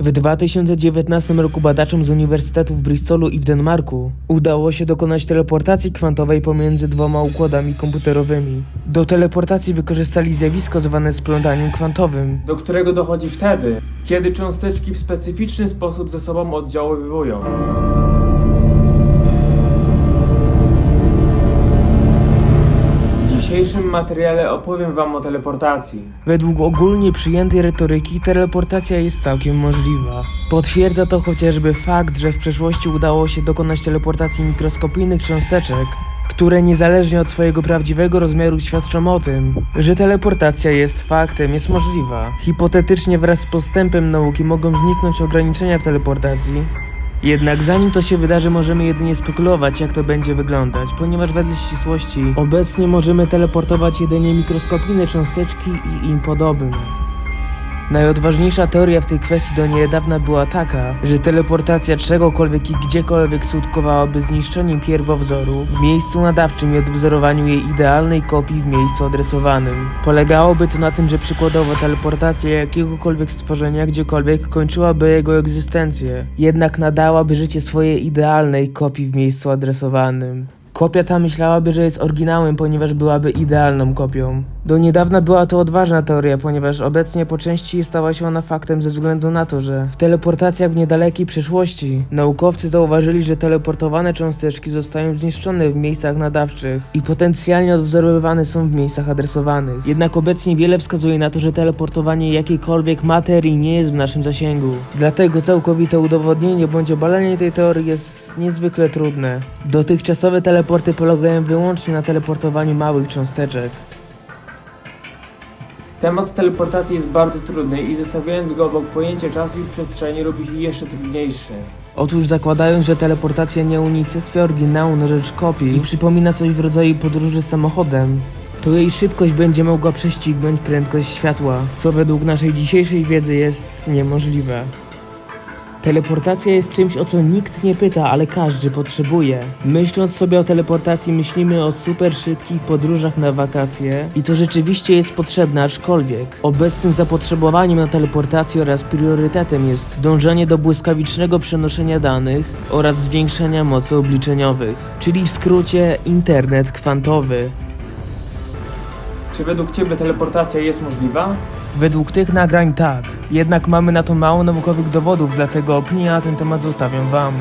W 2019 roku badaczom z Uniwersytetu w Bristolu i w Denmarku udało się dokonać teleportacji kwantowej pomiędzy dwoma układami komputerowymi. Do teleportacji wykorzystali zjawisko zwane splątaniem kwantowym, do którego dochodzi wtedy, kiedy cząsteczki w specyficzny sposób ze sobą oddziaływują. Dzisiejszym materiale opowiem Wam o teleportacji. Według ogólnie przyjętej retoryki teleportacja jest całkiem możliwa. Potwierdza to chociażby fakt, że w przeszłości udało się dokonać teleportacji mikroskopijnych cząsteczek, które niezależnie od swojego prawdziwego rozmiaru świadczą o tym, że teleportacja jest faktem, jest możliwa. Hipotetycznie wraz z postępem nauki mogą zniknąć ograniczenia w teleportacji, jednak zanim to się wydarzy, możemy jedynie spekulować, jak to będzie wyglądać, ponieważ wedle ścisłości obecnie możemy teleportować jedynie mikroskopijne cząsteczki i im podobne. Najodważniejsza teoria w tej kwestii do niedawna była taka, że teleportacja czegokolwiek i gdziekolwiek skutkowałaby zniszczeniem pierwowzoru w miejscu nadawczym i odwzorowaniu jej idealnej kopii w miejscu adresowanym. Polegałoby to na tym, że przykładowo teleportacja jakiegokolwiek stworzenia gdziekolwiek kończyłaby jego egzystencję, jednak nadałaby życie swojej idealnej kopii w miejscu adresowanym. Kopia ta myślałaby, że jest oryginałem, ponieważ byłaby idealną kopią. Do niedawna była to odważna teoria, ponieważ obecnie po części stała się ona faktem ze względu na to, że w teleportacjach w niedalekiej przyszłości naukowcy zauważyli, że teleportowane cząsteczki zostają zniszczone w miejscach nadawczych i potencjalnie odwzorowywane są w miejscach adresowanych. Jednak obecnie wiele wskazuje na to, że teleportowanie jakiejkolwiek materii nie jest w naszym zasięgu. Dlatego całkowite udowodnienie bądź obalenie tej teorii jest niezwykle trudne. Dotychczasowe teleporty polegają wyłącznie na teleportowaniu małych cząsteczek. Temat teleportacji jest bardzo trudny i zestawiając go obok pojęcia czasu i przestrzeni robi się jeszcze trudniejszy. Otóż zakładając, że teleportacja nie unicestwia oryginału na rzecz kopii i przypomina coś w rodzaju podróży samochodem, to jej szybkość będzie mogła prześcignąć prędkość światła, co według naszej dzisiejszej wiedzy jest niemożliwe. Teleportacja jest czymś, o co nikt nie pyta, ale każdy potrzebuje. Myśląc sobie o teleportacji, myślimy o super szybkich podróżach na wakacje i to rzeczywiście jest potrzebne, aczkolwiek obecnym zapotrzebowaniem na teleportację oraz priorytetem jest dążenie do błyskawicznego przenoszenia danych oraz zwiększenia mocy obliczeniowych, czyli w skrócie internet kwantowy. Czy według Ciebie teleportacja jest możliwa? Według tych nagrań tak. Jednak mamy na to mało naukowych dowodów, dlatego opinię na ten temat zostawiam Wam.